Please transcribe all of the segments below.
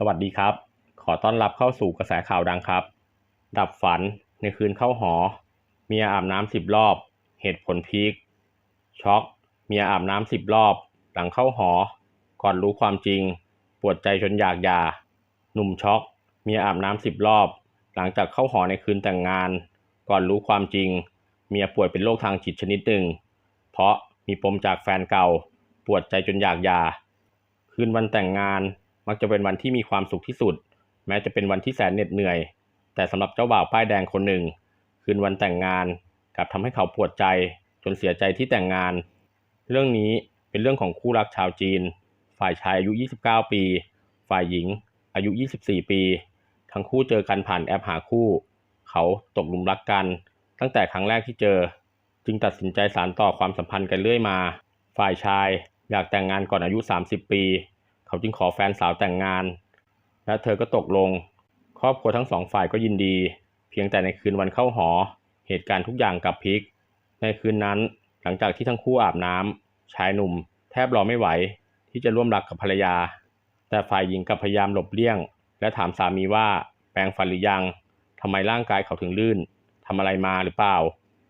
สวัสดีครับ ขอต้อนรับเข้าสู่กระแสข่าวดังครับ ดับฝันในคืนเข้าหอ เมียอาบน้ำสิบรอบ เหตุผลพีคช็อก เมียอาบน้ำสิบรอบ หลังเข้าหอ ก่อนรู้ความจริง ปวดใจจนอยากยาหนุ่มช็อก เมียอาบน้ำสิบรอบ หลังจากเข้าหอในคืนแต่งงาน ก่อนรู้ความจริง เมียป่วยเป็นโรคทางจิตชนิดหนึ่ง เพราะมีปมจากแฟนเก่า ปวดใจจนอยากยาคืนวันแต่งงาน มักจะเป็นวันที่มีความสุขที่สุด แม้จะเป็นวันที่แสนเหน็ดเหนื่อย แต่สำหรับเจ้าบ่าวป้ายแดงคนหนึ่ง คืนวันแต่งงานกลับทำให้เขาปวดใจ จนเสียใจที่แต่งงาน เรื่องนี้เป็นเรื่องของคู่รักชาวจีน ฝ่ายชายอายุ 29 ปี ฝ่ายหญิง อายุ 24 ปี ทั้งคู่เจอกันผ่านแอปหาคู่ เขาตกหลุมรักกัน ตั้งแต่ครั้งแรกที่เจอ จึงตัดสินใจสานต่อความสัมพันธ์กันเรื่อยมา ฝ่ายชายอยากแต่งงานก่อนอายุ 30 ปี เขาจึงขอแฟนสาวแต่งงาน และเธอก็ตกลง ครอบครัวทั้งสองฝ่ายก็ยินดี เพียงแต่ในคืนวันเข้าหอ เหตุการณ์ทุกอย่างกลับพลิก ในคืนนั้นหลังจากที่ทั้งคู่อาบน้ำชายหนุ่ม แทบรอไม่ไหว ที่จะร่วมรักกับภรรยา แต่ฝ่ายหญิงกับพยายามหลบเลี่ยง และถามสามีว่าแปรงฟันหรือยังทำไมร่างกายเขาถึงลื่นทำอะไรมาหรือเปล่า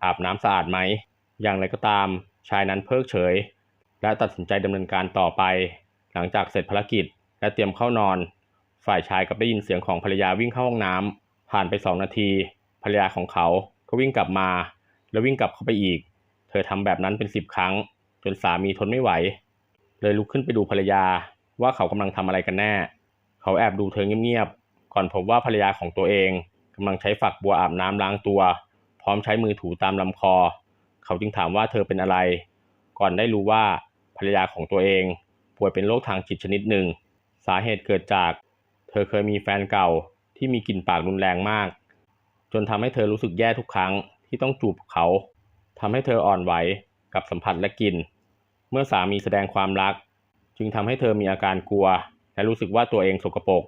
อาบน้ำสะอาดไหมอย่างไรก็ตาม ชายนั้นเพิกเฉย และตัดสินใจดำเนินการต่อไป หลังจากเสร็จภารกิจและเตรียมเข้านอน ฝ่ายชายกลับได้ยินเสียงของภรรยาวิ่งเข้าห้องน้ำผ่านไปสองนาที ภรรยาของเขาก็วิ่งกลับมา แล้ววิ่งกลับเข้าไปอีก เธอทำแบบนั้นเป็นสิบครั้ง จนสามีทนไม่ไหว เลยลุกขึ้นไปดูภรรยาว่าเขากำลังทำอะไรกันแน่ เขาแอบดูเธอเงียบๆก่อนพบว่าภรรยาของตัวเองกำลังใช้ฝักบัวอาบน้ำล้างตัว พร้อมใช้มือถูตามลำคอ เขาจึงถามว่าเธอเป็นอะไร ก่อนได้รู้ว่าภรรยาของตัวเอง ป่วยเป็นโรคทางจิตชนิดหนึ่ง สาเหตุเกิดจาก เธอเคยมีแฟนเก่าที่มีกลิ่นปากรุนแรงมาก จนทำให้เธอรู้สึกแย่ทุกครั้งที่ต้องจูบเขาทำให้เธออ่อนไหวกับสัมผัสและกลิ่น เมื่อสามีแสดงความรัก จึงทำให้เธอมีอาการกลัว และรู้สึกว่าตัวเองสกปรก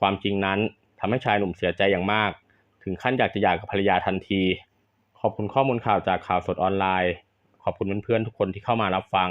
ความจริงนั้นทำให้ชายหนุ่มเสียใจอย่างมาก ถึงขั้นอยากจะหย่ากับภรรยาทันที ขอบคุณข้อมูลข่าวจากข่าวสดออนไลน์ ขอบคุณเพื่อนๆทุกคนที่เข้ามารับฟัง